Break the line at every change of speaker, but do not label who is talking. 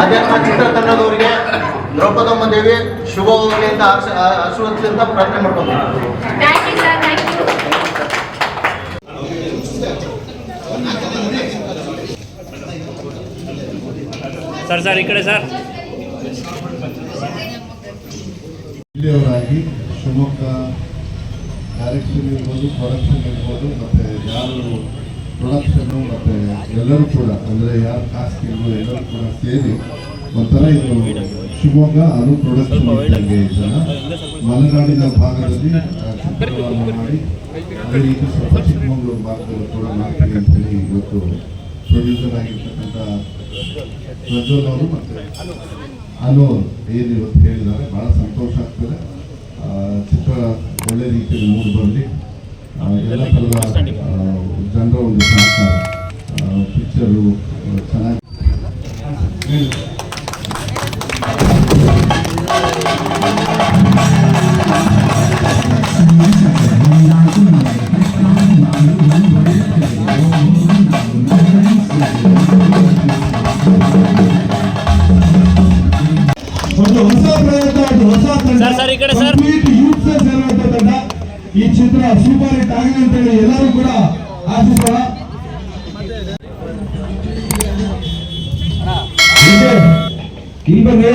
ಆಧ್ಯಾತ್ಮ ಚಿತ್ರತಂಡದವರಿಗೆ ದ್ರೌಪದಮ್ಮ ದೇವಿ ಶುಭ ಹೋಗಲಿ ಅಂತ ಆಶೀ- ಆ- ಆಶೀರ್ವದಿಸಿ ಅಂತ ಪ್ರಾರ್ಥನೆ ಮಾಡ್ಕೊತೀನಿ.
Thank you sir thank you
sir sir ಈ ಕಡೆ ಸರ್
ಇಲ್ಲಿಯವರಾಗಿ ಶಿವಮೊಗ್ಗ ಡೈರೆಕ್ಷನ್ ಇರ್ಬೋದು ಪ್ರೊಡಕ್ಷನ್ ಇರ್ಬೋದು, ಮತ್ತು ಯಾರು ಪ್ರೊಡಕ್ಷನ್ನು ಮತ್ತು ಎಲ್ಲರೂ ಕೂಡ, ಅಂದರೆ ಯಾರು ಕಾಸ್ಟಿಂಗು ಎಲ್ಲರೂ ಕೂಡ ಸೇರಿ ಒಂಥರ ಇದು ಶಿವಮೊಗ್ಗ ಅದು ಪ್ರೊಡಕ್ಷನ್ ಇದ್ದಂಗೆ ಇದನ್ನ ಮಲೆನಾಡಿನ ಭಾಗದಲ್ಲಿ ಚಿತ್ರಗಳನ್ನು ಮಾಡಿ ಅದೇ ರೀತಿ ಸ್ವಲ್ಪ ಚಿಕ್ಕಮಗಳೂರು ಭಾಗದಲ್ಲೂ ಕೂಡ ಮಾಡ್ತೀವಿ ಅಂತ ಹೇಳಿ ಇವತ್ತು ಪ್ರೊಡ್ಯೂಸರ್ ಆಗಿರ್ತಕ್ಕಂಥ ಪ್ರಜ್ವಲ್ ಅವರು ಮತ್ತು ಅನು ಏನು ಇವತ್ತು ಹೇಳಿದ್ದಾರೆ ಭಾಳ ಒಳ್ಳೆ ರೀತಿಯಲ್ಲಿ ಮೂಡಿ ಬರಲಿ ಎಲ್ಲ ಥರದ ಆ, ಜನರ ಒಂದು ಸಹಕಾರ ಪಿಕ್ಚರು ಚೆನ್ನಾಗಿ ಹೇಳಿ.
ಒಂದು ಹೊಸ ಪ್ರಯತ್ನ ಒಂದು ಹೊಸ ತಂಡ
ಸರ್, ಸರ್, ಈ
ಈ ಚಿತ್ರ ಸೂಪರ್ ಹಿಟ್ ಆಗಿದೆ ಅಂತ ಹೇಳಿ ಎಲ್ಲರೂ ಕೂಡ ಆಶಿಸೋಣ ಹೀಗೆ ಬನ್ನಿ